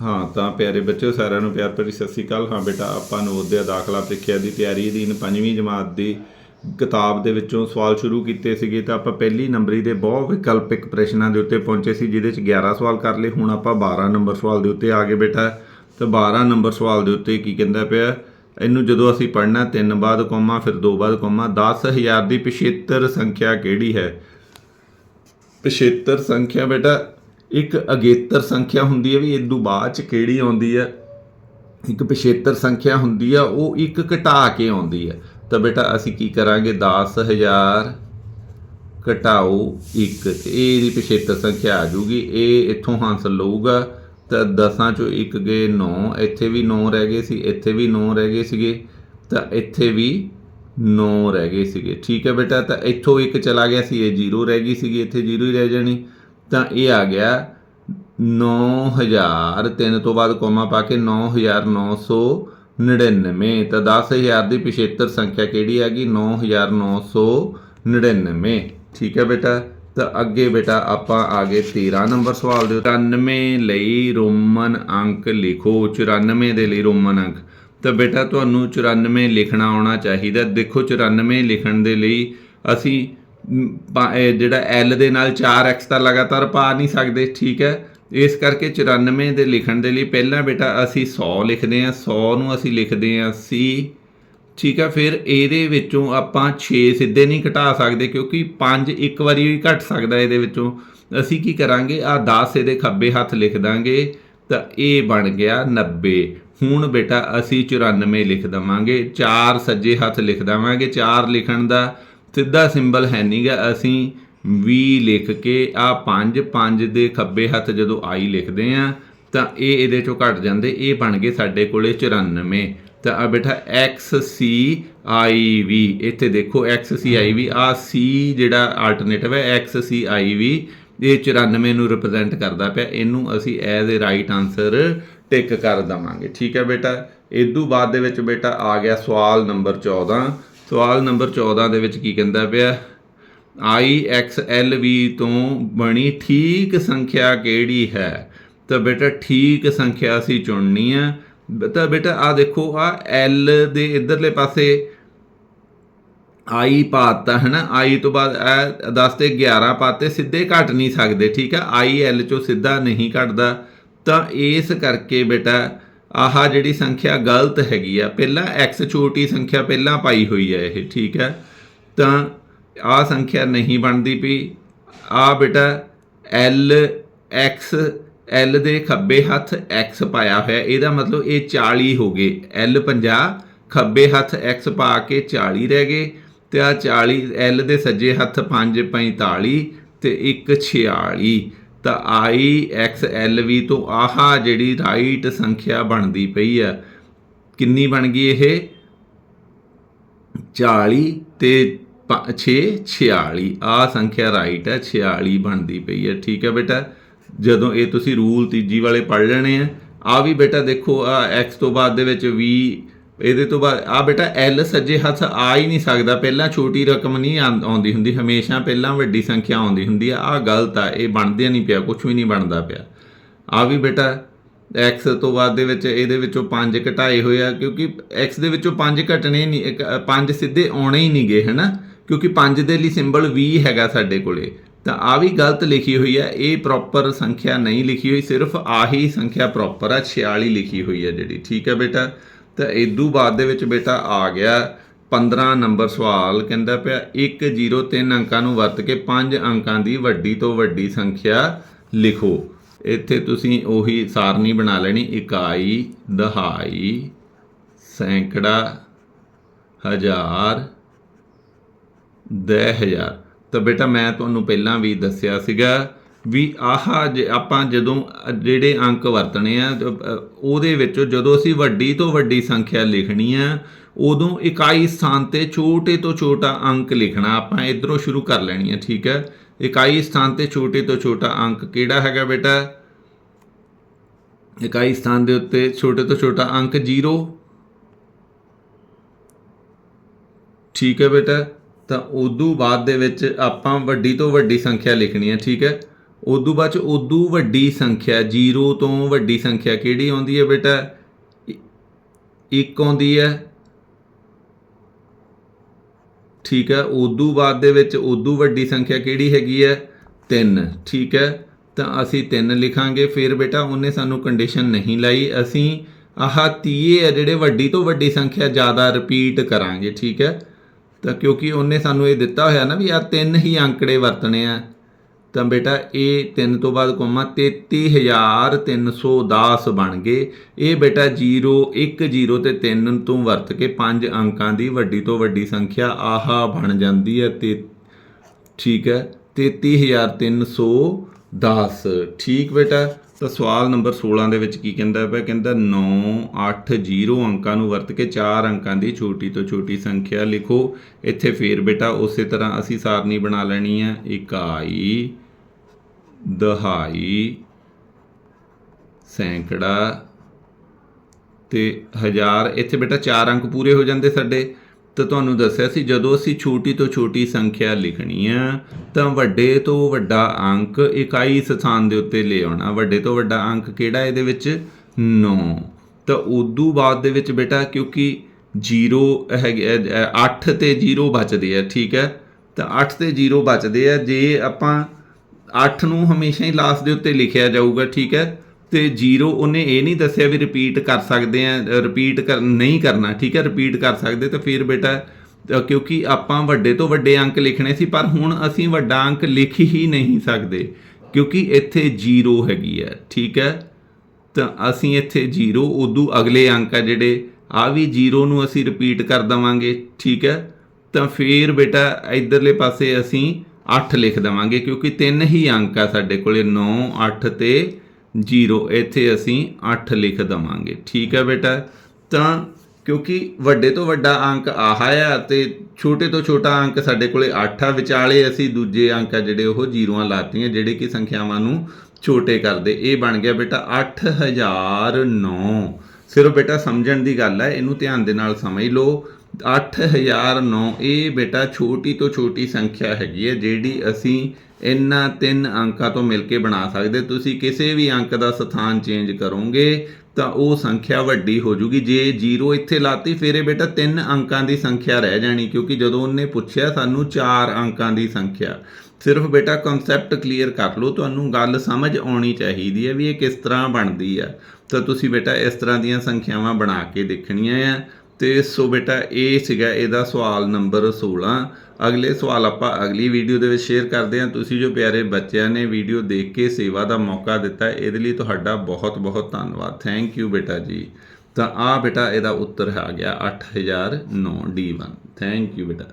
ਹਾਂ, ਤਾਂ ਪਿਆਰੇ ਬੱਚਿਓ, ਸਾਰਿਆਂ ਨੂੰ ਪਿਆਰ ਭਰੀ ਸਤਿ ਸ੍ਰੀ ਅਕਾਲ। ਹਾਂ ਬੇਟਾ, ਆਪਾਂ ਨਵੋਦਿਆ ਦਾਖਲਾ ਪ੍ਰੀਖਿਆ ਦੀ ਤਿਆਰੀ ਅਧੀਨ ਪੰਜਵੀਂ ਜਮਾਤ ਦੀ ਕਿਤਾਬ ਦੇ ਵਿੱਚੋਂ ਸਵਾਲ ਸ਼ੁਰੂ ਕੀਤੇ ਸੀਗੇ, ਤਾਂ ਆਪਾਂ ਪਹਿਲੀ ਨੰਬਰੀ ਦੇ ਬਹੁਤ ਵਿਕਲਪਿਕ ਪ੍ਰਸ਼ਨਾਂ ਦੇ ਉੱਤੇ ਪਹੁੰਚੇ ਸੀ, ਜਿਹਦੇ ਚ 11 ਸਵਾਲ ਕਰ ਲਏ। ਹੁਣ ਆਪਾਂ 12 ਨੰਬਰ ਸਵਾਲ ਦੇ ਉੱਤੇ ਆ ਗਏ ਬੇਟਾ। ਤਾਂ 12 ਨੰਬਰ ਸਵਾਲ ਦੇ ਉੱਤੇ ਕੀ ਕਹਿੰਦਾ ਪਿਆ, ਇਹਨੂੰ ਜਦੋਂ ਅਸੀਂ ਪੜ੍ਹਨਾ, ਤਿੰਨ ਬਾਅਦ ਕੋਮਾ, ਫਿਰ ਦੋ ਬਾਅਦ ਕੋਮਾ 10000 ਦੀ ਪਿਛੇਤਰ ਸੰਖਿਆ ਕਿਹੜੀ ਹੈ? ਪਿਛੇਤਰ ਸੰਖਿਆ ਬੇਟਾ ਇੱਕ ਅਗੇਤਰ ਸੰਖਿਆ ਹੁੰਦੀ ਹੈ ਵੀ ਇਦੋਂ ਬਾਅਦ ਚ ਕਿਹੜੀ ਆਉਂਦੀ ਹੈ? ਇੱਕ ਪਿਛੇਤਰ ਸੰਖਿਆ ਹੁੰਦੀ ਆ, ਉਹ ਇੱਕ ਘਟਾ ਕੇ ਆਉਂਦੀ ਹੈ। ਤਾਂ ਬੇਟਾ ਅਸੀਂ ਕੀ ਕਰਾਂਗੇ? 10000 ਘਟਾਓ 1 ਇਹ ਦੀ ਪਿਛੇਤਰ ਸੰਖਿਆ ਆ ਜੂਗੀ, ਇਹ ਇੱਥੋਂ ਹਾਸਲ ਲਊਗਾ। ਤਾਂ 10 ਚੋਂ 1 ਗਏ 9 ਇੱਥੇ ਵੀ 9 ਰਹਿ ਗਏ ਸੀ, ਇੱਥੇ ਵੀ 9 ਰਹਿ ਗਏ ਸੀਗੇ। ਤਾਂ ਇੱਥੇ ਵੀ 9 ਰਹਿ ਗਏ ਸੀਗੇ। ਠੀਕ ਹੈ ਬੇਟਾ, ਤਾਂ ਇੱਥੋਂ ਇੱਕ ਚਲਾ ਗਿਆ ਸੀ, ਇਹ 0 ਰਹਿ ਗਈ ਸੀਗੀ, ਇੱਥੇ 0 ਹੀ ਰਹਿ ਜਾਣੀ। ਤਾਂ ਇਹ ਆ ਗਿਆ 9000 ਤਿੰਨ ਤੋਂ ਬਾਅਦ ਕੋਮਾ ਪਾ ਕੇ 9999 ਤਾਂ 10000 ਦੀ ਪਿਛੇਤਰ ਸੰਖਿਆ ਕਿਹੜੀ ਹੈਗੀ 9999 ਠੀਕ ਹੈ ਬੇਟਾ? ਤਾਂ ਅੱਗੇ ਬੇਟਾ ਆਪਾਂ ਆ ਗਏ 13 ਨੰਬਰ ਸਵਾਲ ਦੇ 93 ਲਈ ਰੋਮਨ ਅੰਕ ਲਿਖੋ 94 ਦੇ ਲਈ ਰੋਮਨ ਅੰਕ। ਤਾਂ ਬੇਟਾ ਤੁਹਾਨੂੰ 94 ਲਿਖਣਾ ਆਉਣਾ ਚਾਹੀਦਾ। ਦੇਖੋ 94 ਲਿਖਣ ਦੇ ਲਈ ਅਸੀਂ ਜਿਹੜਾ L ਦੇ ਨਾਲ 4x ਤਾਂ ਲਗਾਤਾਰ ਪਾ ਨਹੀਂ ਸਕਦੇ, ਠੀਕ ਹੈ? ਇਸ ਕਰਕੇ 94 ਦੇ ਲਿਖਣ ਦੇ ਲਈ ਪਹਿਲਾਂ ਬੇਟਾ ਅਸੀਂ 100 ਲਿਖਦੇ ਹਾਂ 100 ਨੂੰ ਅਸੀਂ ਲਿਖਦੇ ਹਾਂ C, ਠੀਕ ਹੈ? ਫਿਰ ਇਹਦੇ ਵਿੱਚੋਂ ਆਪਾਂ 6 ਸਿੱਧੇ ਨਹੀਂ ਘਟਾ ਸਕਦੇ ਕਿਉਂਕਿ 5 ਇੱਕ ਵਾਰੀ ਹੀ ਘਟ ਸਕਦਾ ਇਹਦੇ ਵਿੱਚੋਂ। ਅਸੀਂ ਕੀ ਕਰਾਂਗੇ? ਆ 10 ਇਹਦੇ ਖੱਬੇ ਹੱਥ ਲਿਖ ਦਾਂਗੇ, ਤਾਂ ਇਹ ਬਣ ਗਿਆ 90 ਹੁਣ ਬੇਟਾ ਅਸੀਂ 94 ਲਿਖ ਦਵਾਂਗੇ 4 ਸੱਜੇ ਹੱਥ ਲਿਖ ਦਵਾਂਗੇ 4 ਲਿਖਣ ਦਾ ਸਿੱਧਾ ਸਿੰਬਲ ਹੈ ਨਹੀਂਗਾ ਅਸੀਂ 20 ਲਿਖ ਕੇ ਆ 5 5 ਦੇ ਖੱਬੇ ਹੱਥ ਜਦੋਂ ਆਈ ਲਿਖਦੇ ਆ, ਤਾਂ ਇਹ ਇਹਦੇ ਚੋਂ ਘਟ ਜਾਂਦੇ। ਇਹ ਬਣ ਗਏ ਸਾਡੇ ਕੋਲੇ 94 ਤਾਂ ਆ ਬੇਟਾ XCIV ਇੱਥੇ ਦੇਖੋ XCIV ਆ C ਜਿਹੜਾ ਆਲਟਰਨੇਟਿਵ ਹੈ XCIV ਇਹ 94 ਨੂੰ ਰਿਪਰੈਜ਼ੈਂਟ ਕਰਦਾ ਪਿਆ। ਇਹਨੂੰ ਅਸੀਂ as a right answer tick ਕਰ ਦਵਾਂਗੇ। ਠੀਕ ਹੈ ਬੇਟਾ? ਇਦੋਂ ਬਾਅਦ ਦੇ ਵਿੱਚ ਬੇਟਾ ਆ ਗਿਆ ਸਵਾਲ ਨੰਬਰ 14 ਸਵਾਲ ਨੰਬਰ 14 ਦੇ ਵਿੱਚ ਕੀ ਕਹਿੰਦਾ ਪਿਆ? IXLV ਤੋਂ ਬਣੀ ਠੀਕ ਸੰਖਿਆ ਕਿਹੜੀ ਹੈ? ਤਾਂ ਬੇਟਾ ਠੀਕ ਸੰਖਿਆ ਅਸੀਂ ਚੁਣਨੀ ਆ। ਤਾਂ ਬੇਟਾ ਆ ਦੇਖੋ ਆ L ਦੇ ਇਧਰਲੇ ਪਾਸੇ i ਪਾਤਾ ਹੈ ਨਾ i ਤੋਂ ਬਾਅਦ ਇਹ 10 ਤੇ 11 ਪਾਤੇ, ਸਿੱਧੇ ਘਟ ਨਹੀਂ ਸਕਦੇ, ਠੀਕ ਆ? I l ਚੋਂ ਸਿੱਧਾ ਨਹੀਂ ਘਟਦਾ। ਤਾਂ ਇਸ ਕਰਕੇ ਬੇਟਾ ਆਹ ਜਿਹੜੀ ਸੰਖਿਆ ਗਲਤ ਹੈਗੀ ਆ, ਪਹਿਲਾਂ x ਛੋਟੀ ਸੰਖਿਆ ਪਹਿਲਾਂ ਪਾਈ ਹੋਈ ਹੈ ਇਹ, ਠੀਕ ਹੈ? ਤਾਂ ਆ ਸੰਖਿਆ ਨਹੀਂ ਬਣਦੀ ਪਈ। ਆ ਬੇਟਾ l, x, l ਦੇ ਖੱਬੇ ਹੱਥ x ਪਾਇਆ ਹੋਇਆ, ਇਹਦਾ ਮਤਲਬ ਇਹ 40 ਹੋ ਗਏ। L 50 ਖੱਬੇ ਹੱਥ x ਪਾ ਕੇ 40 ਰਹਿ ਗਏ। ਤੇ ਆ 40 l ਦੇ ਸੱਜੇ ਹੱਥ 5 45 ਤੇ 1 46 ਤਾਂ i x l v ਤੋਂ ਆਹ ਜਿਹੜੀ ਰਾਈਟ ਸੰਖਿਆ ਬਣਦੀ ਪਈ ਆ। ਕਿੰਨੀ ਬਣ ਗਈ ਇਹ? 40 ਤੇ 6 46 ਆ ਸੰਖਿਆ ਰਾਈਟ ਹੈ 46 ਬਣਦੀ ਪਈ ਹੈ ਠੀਕ ਹੈ ਬੇਟਾ। ਜਦੋਂ ਇਹ ਤੁਸੀਂ ਰੂਲ ਤੀਜੀ ਵਾਲੇ ਪੜ ਲੈਣੇ ਆ। ਆ ਵੀ ਬੇਟਾ ਦੇਖੋ ਆ x ਤੋਂ ਬਾਅਦ ਦੇ ਵਿੱਚ 20 ਇਹਦੇ ਤੋਂ ਬਾਅਦ ਆ ਬੇਟਾ l ਸੱਜੇ ਹੱਥ ਆ ਹੀ ਨਹੀਂ ਸਕਦਾ। ਪਹਿਲਾਂ ਛੋਟੀ ਰਕਮ ਨਹੀਂ ਆਂ- ਆਉਂਦੀ ਹੁੰਦੀ, ਹਮੇਸ਼ਾ ਪਹਿਲਾਂ ਵੱਡੀ ਸੰਖਿਆ ਆਉਂਦੀ ਹੁੰਦੀ ਆ। ਆ ਗਲਤ ਆ, ਇਹ ਬਣਦਿਆ ਨਹੀਂ ਪਿਆ ਕੁਝ ਵੀ ਨਹੀਂ ਬਣਦਾ ਪਿਆ। ਆ ਵੀ ਬੇਟਾ x ਤੋਂ ਬਾਅਦ ਦੇ ਵਿੱਚ, ਇਹਦੇ ਵਿੱਚੋਂ 5 ਘਟਾਏ ਹੋਏ ਆ, ਕਿਉਂਕਿ x ਦੇ ਵਿੱਚੋਂ 5 ਘਟਣੇ ਨਹੀਂ 5 ਸਿੱਧੇ ਆਉਣੇ ਹੀ ਨਹੀਂ ਗਏ ਹਨਾ? ਕਿਉਂਕਿ 5 ਦੇ ਲਈ ਸਿੰਬਲ 20 ਹੈਗਾ ਸਾਡੇ ਕੋਲੇ। ਤਾਂ ਆ ਵੀ ਗਲਤ ਲਿਖੀ ਹੋਈ ਹੈ ਇਹ ਪ੍ਰੋਪਰ ਸੰਖਿਆ ਨਹੀਂ ਲਿਖੀ ਹੋਈ, ਸਿਰਫ ਆਹੀ ਸੰਖਿਆ ਪ੍ਰੋਪਰ ਆ 46 ਲਿਖੀ ਹੋਈ ਹੈ ਜਿਹੜੀ, ਠੀਕ ਹੈ ਬੇਟਾ? ਤਾਂ ਇਦੋਂ ਬਾਅਦ ਦੇ ਵਿੱਚ ਬੇਟਾ ਆ ਗਿਆ। 15 ਨੰਬਰ ਸਵਾਲ ਕਹਿੰਦਾ ਪਿਆ 1 0 3 ਅੰਕਾਂ ਨੂੰ ਵਰਤ ਕੇ 5 ਅੰਕਾਂ ਦੀ ਵੱਡੀ ਤੋਂ ਵੱਡੀ ਸੰਖਿਆ ਲਿਖੋ। ਇੱਥੇ ਤੁਸੀਂ ਉਹੀ ਸਾਰਣੀ ਬਣਾ ਲੈਣੀ ਇਕਾਈ ਦਹਾਈ, ਸੈਂਕੜਾ, ਹਜ਼ਾਰ, ਦਹ ਹਜ਼ਾਰ। ਤਾਂ ਬੇਟਾ ਮੈਂ ਤੁਹਾਨੂੰ ਪਹਿਲਾਂ ਵੀ ਦੱਸਿਆ ਸੀਗਾ ਵੀ ਆਹ ਜੇ ਆਪਾਂ ਜਦੋਂ ਜਿਹੜੇ ਅੰਕ ਵਰਤਣੇ ਆ ਜ- ਉਹਦੇ ਵਿੱਚੋਂ ਜਦੋਂ ਅਸੀਂ ਵੱਡੀ ਤੋਂ ਵੱਡੀ ਸੰਖਿਆ ਲਿਖਣੀ ਆ, ਉਦੋਂ ਇਕਾਈ ਸਥਾਨ ਤੇ ਛੋਟੇ ਤੋਂ ਛੋਟਾ ਅੰਕ ਲਿਖਣਾ ਆਪਾਂ ਇਧਰੋਂ ਸ਼ੁਰੂ ਕਰ ਲੈਣੀ ਆ, ਠੀਕ ਹੈ ਇਕਾਈ ਸਥਾਨ ਤੇ ਛੋਟੇ ਤੋਂ ਛੋਟਾ ਅੰਕ ਕਿਹੜਾ ਹੈਗਾ ਬੇਟਾ? ਇਕਾਈ ਸਥਾਨ ਦੇ ਉੱਤੇ ਛੋਟੇ ਤੋਂ ਛੋਟਾ ਅੰਕ 0 ਠੀਕ ਹੈ ਬੇਟਾ? ਤਾਂ ਉਦੋਂ ਬਾਅਦ ਦੇ ਵਿੱਚ ਆਪਾਂ ਵੱਡੀ ਤੋਂ ਵੱਡੀ ਸੰਖਿਆ ਲਿਖਣੀ ਹੈ ਠੀਕ ਹੈ ਉਦੋਂ ਬਾਅਦ ਚ ਉਦੋਂ ਵੱਡੀ ਸੰਖਿਆ 0 ਤੋਂ ਵੱਡੀ ਸੰਖਿਆ ਕਿਹੜੀ ਆਉਂਦੀ ਹੈ ਬੇਟਾ? 1 ਆਉਂਦੀ ਹੈ। ਠੀਕ ਹੈ, ਉਦੋਂ ਬਾਅਦ ਦੇ ਵਿੱਚ ਉਦੋਂ ਵੱਡੀ ਸੰਖਿਆ ਕਿਹੜੀ ਹੈਗੀ ਹੈ? 3 ਠੀਕ ਹੈ, ਤਾਂ ਅਸੀਂ 3 ਲਿਖਾਂਗੇ। ਫਿਰ ਬੇਟਾ ਉਹਨੇ ਸਾਨੂੰ ਕੰਡੀਸ਼ਨ ਨਹੀਂ ਲਾਈ। ਅਸੀਂ ਆਹ ਤੀਏ ਆ ਜਿਹੜੇ ਵੱਡੀ ਤੋਂ ਵੱਡੀ ਸੰਖਿਆ ਜ਼ਿਆਦਾ ਰਿਪੀਟ ਕਰਾਂਗੇ। ਠੀਕ ਹੈ, ਤਾਂ ਕਿਉਂਕਿ ਉਹਨੇ ਸਾਨੂੰ ਇਹ ਦਿੱਤਾ ਹੋਇਆ ਨਾ ਵੀ ਆ ਤਿੰਨ ਹੀ ਅੰਕੜੇ ਵਰਤਣੇ ਆ। ਤਾਂ ਬੇਟਾ, ਇਹ 3 ਤੋਂ ਬਾਅਦ ਕੋਮਾ 33310 ਬਣ ਗਏ। ਇਹ ਬੇਟਾ 0 1 0 ਤੇ 3 ਤੋਂ ਵਰਤ ਕੇ ਪੰਜ ਅੰਕਾਂ ਦੀ ਵੱਡੀ ਤੋਂ ਵੱਡੀ ਸੰਖਿਆ ਆਹਾ ਬਣ ਜਾਂਦੀ ਹੈ। ਤੇ ਠੀਕ ਹੈ 33310 ਠੀਕ ਬੇਟਾ, ਤਾਂ ਸਵਾਲ ਨੰਬਰ 16 ਦੇ ਵਿੱਚ ਕੀ ਕਹਿੰਦਾ ਪਿਆ? ਕਹਿੰਦਾ 9 8 0 ਅੰਕਾਂ ਨੂੰ ਵਰਤ ਕੇ ਚਾਰ ਅੰਕਾਂ ਦੀ ਛੋਟੀ ਤੋਂ ਛੋਟੀ ਸੰਖਿਆ ਲਿਖੋ। ਇੱਥੇ ਫੇਰ ਬੇਟਾ, ਉਸੇ ਤਰ੍ਹਾਂ ਅਸੀਂ ਸਾਰਣੀ ਬਣਾ ਲੈਣੀ ਹੈ। ਇਕਾਈ ਦਹਾਈ, ਸੈਂਕੜਾ ਤੇ ਹਜ਼ਾਰ। ਇੱਥੇ ਬੇਟਾ ਚਾਰ ਅੰਕ ਪੂਰੇ ਹੋ ਜਾਂਦੇ ਸਾਡੇ। ਤਾਂ ਤੁਹਾਨੂੰ ਦੱਸਿਆ ਸੀ, ਜਦੋਂ ਅਸੀਂ ਛੋਟੀ ਤੋਂ ਛੋਟੀ ਸੰਖਿਆ ਲਿਖਣੀ ਆ, ਤਾਂ ਵੱਡੇ ਤੋਂ ਵੱਡਾ ਅੰਕ ਇਕਾਈ ਸਥਾਨ ਦੇ ਉੱਤੇ ਲੈ ਆਉਣਾ। ਵੱਡੇ ਤੋਂ ਵੱਡਾ ਅੰਕ ਕਿਹੜਾ ਇਹਦੇ ਵਿੱਚ? 9 ਤਾਂ ਉਦੋਂ ਬਾਅਦ ਦੇ ਵਿੱਚ ਬੇਟਾ, ਕਿਉਂਕਿ 0 ਹੈਗੇ 8 ਤੇ 0 ਬਚਦੇ ਆ, ਠੀਕ ਹੈ? ਤਾਂ 8 ਤੇ 0 ਬਚਦੇ ਆ, ਜੇ ਆਪਾਂ 8 ਨੂੰ ਹਮੇਸ਼ਾ ਹੀ ਲਾਸਟ ਦੇ ਉੱਤੇ ਲਿਖਿਆ ਜਾਊਗਾ, ਠੀਕ ਹੈ? ਤੇ ਜੀਰੋ ਉਹਨੇ ਇਹ ਨਹੀਂ ਦੱਸਿਆ ਵੀ ਰਿਪੀਟ ਕਰ ਸਕਦੇ ਆ ਰਿਪੀਟ ਕਰ, ਨਹੀਂ ਕਰਨਾ, ਠੀਕ ਹੈ ਰਿਪੀਟ ਕਰ ਸਕਦੇ, ਤਾਂ ਫਿਰ ਬੇਟਾ ਕਿਉਂਕਿ ਆਪਾਂ ਵੱਡੇ ਤੋਂ ਵੱਡੇ ਅੰਕ ਲਿਖਣੇ ਸੀ, ਪਰ ਹੁਣ ਅਸੀਂ ਵੱਡਾ ਅੰਕ ਲਿਖ ਹੀ ਨਹੀਂ ਸਕਦੇ, ਕਿਉਂਕਿ ਇੱਥੇ ਜੀਰੋ ਹੈਗੀ ਹੈ, ਠੀਕ ਹੈ, ਤਾਂ ਅਸੀਂ ਇੱਥੇ ਜੀਰੋ, ਉਦੋਂ ਅਗਲੇ ਅੰਕ ਆ ਜਿਹੜੇ ਆ ਵੀ ਜੀਰੋ ਨੂੰ ਅਸੀਂ ਰਿਪੀਟ ਕਰ ਦਵਾਂਗੇ, ਠੀਕ ਹੈ, ਤਾਂ ਫਿਰ ਬੇਟਾ ਇਧਰਲੇ ਪਾਸੇ ਅਸੀਂ 8 ਲਿਖ ਦਵਾਂਗੇ, ਕਿਉਂਕਿ ਤਿੰਨ ਹੀ ਅੰਕ ਆ ਸਾਡੇ ਕੋਲੇ 9 8 ਤੇ 0 ਇੱਥੇ ਅਸੀਂ 8 ਲਿਖ ਦਵਾਂਗੇ। ਠੀਕ ਹੈ ਬੇਟਾ? ਤਾਂ ਕਿਉਂਕਿ ਵੱਡੇ ਤੋਂ ਵੱਡਾ ਅੰਕ ਆਹ ਆ ਤੇ ਛੋਟੇ ਤੋਂ ਛੋਟਾ ਅੰਕ ਸਾਡੇ ਕੋਲੇ 8 ਆ, ਵਿਚਾਲੇ ਅਸੀਂ ਦੂਜੇ ਅੰਕ ਆ ਜਿਹੜੇ ਉਹ ਜ਼ੀਰੋਆਂ ਲਾਤੀਆਂ, ਜਿਹੜੇ ਕਿ ਸੰਖਿਆਵਾਂ ਨੂੰ ਛੋਟੇ ਕਰਦੇ। ਇਹ ਬਣ ਗਿਆ ਬੇਟਾ 8009 ਸਿਰਫ ਬੇਟਾ ਸਮਝਣ ਦੀ ਗੱਲ ਹੈ ਇਹਨੂੰ ਧਿਆਨ ਦੇ ਨਾਲ ਸਮਝ ਲਓ। 8009 ਇਹ ਬੇਟਾ ਛੋਟੀ ਤੋਂ ਛੋਟੀ ਸੰਖਿਆ ਹੈਗੀ ਹੈ, ਜਿਹੜੀ ਅਸੀਂ ਇਹਨਾਂ ਤਿੰਨ ਅੰਕਾਂ ਤੋਂ ਮਿਲ ਕੇ ਬਣਾ ਸਕਦੇ। ਤੁਸੀਂ ਕਿਸੇ ਵੀ ਅੰਕ ਦਾ ਸਥਾਨ ਚੇਂਜ ਕਰੋਗੇ, ਤਾਂ ਉਹ ਸੰਖਿਆ ਵੱਡੀ ਹੋ ਜੂਗੀ। ਜੇ 0 ਇੱਥੇ ਲਾਤੀ, ਫਿਰ ਇਹ ਬੇਟਾ ਤਿੰਨ ਅੰਕਾਂ ਦੀ ਸੰਖਿਆ ਰਹਿ ਜਾਣੀ, ਕਿਉਂਕਿ ਜਦੋਂ ਉਹਨੇ ਪੁੱਛਿਆ, ਸਾਨੂੰ ਚਾਰ ਅੰਕਾਂ ਦੀ ਸੰਖਿਆ। ਸਿਰਫ ਬੇਟਾ ਕਨਸੈਪਟ ਕਲੀਅਰ ਕਰ ਲਓ, ਤੁਹਾਨੂੰ ਗੱਲ ਸਮਝ ਆਉਣੀ ਚਾਹੀਦੀ ਹੈ ਵੀ ਇਹ ਕਿਸ ਤਰ੍ਹਾਂ ਬਣਦੀ ਆ ਤਾਂ ਤੁਸੀਂ ਬੇਟਾ ਇਸ ਤਰ੍ਹਾਂ ਦੀਆਂ ਸੰਖਿਆਵਾਂ ਬਣਾ ਕੇ ਦੇਖਣੀਆਂ ਆ। ਤੇ ਸੋ ਬੇਟਾ, ਇਹ ਸੀਗਾ ਇਹਦਾ ਸਵਾਲ ਨੰਬਰ 16 ਅਗਲੇ ਸਵਾਲ ਆਪਾਂ ਅਗਲੀ ਵੀਡੀਓ ਦੇ ਵਿੱਚ ਸ਼ੇਅਰ ਕਰਦੇ ਹਾਂ। ਤੁਸੀਂ ਜੋ ਪਿਆਰੇ ਬੱਚਿਆਂ ਨੇ ਵੀਡੀਓ ਦੇਖ ਕੇ ਸੇਵਾ ਦਾ ਮੌਕਾ ਦਿੱਤਾ, ਇਹਦੇ ਲਈ ਤੁਹਾਡਾ ਬਹੁਤ ਬਹੁਤ ਧੰਨਵਾਦ। ਥੈਂਕ ਯੂ ਬੇਟਾ ਜੀ। ਤਾਂ ਆ ਬੇਟਾ, ਇਹਦਾ ਉੱਤਰ ਆ ਗਿਆ 8009 D1 ਥੈਂਕ ਯੂ ਬੇਟਾ।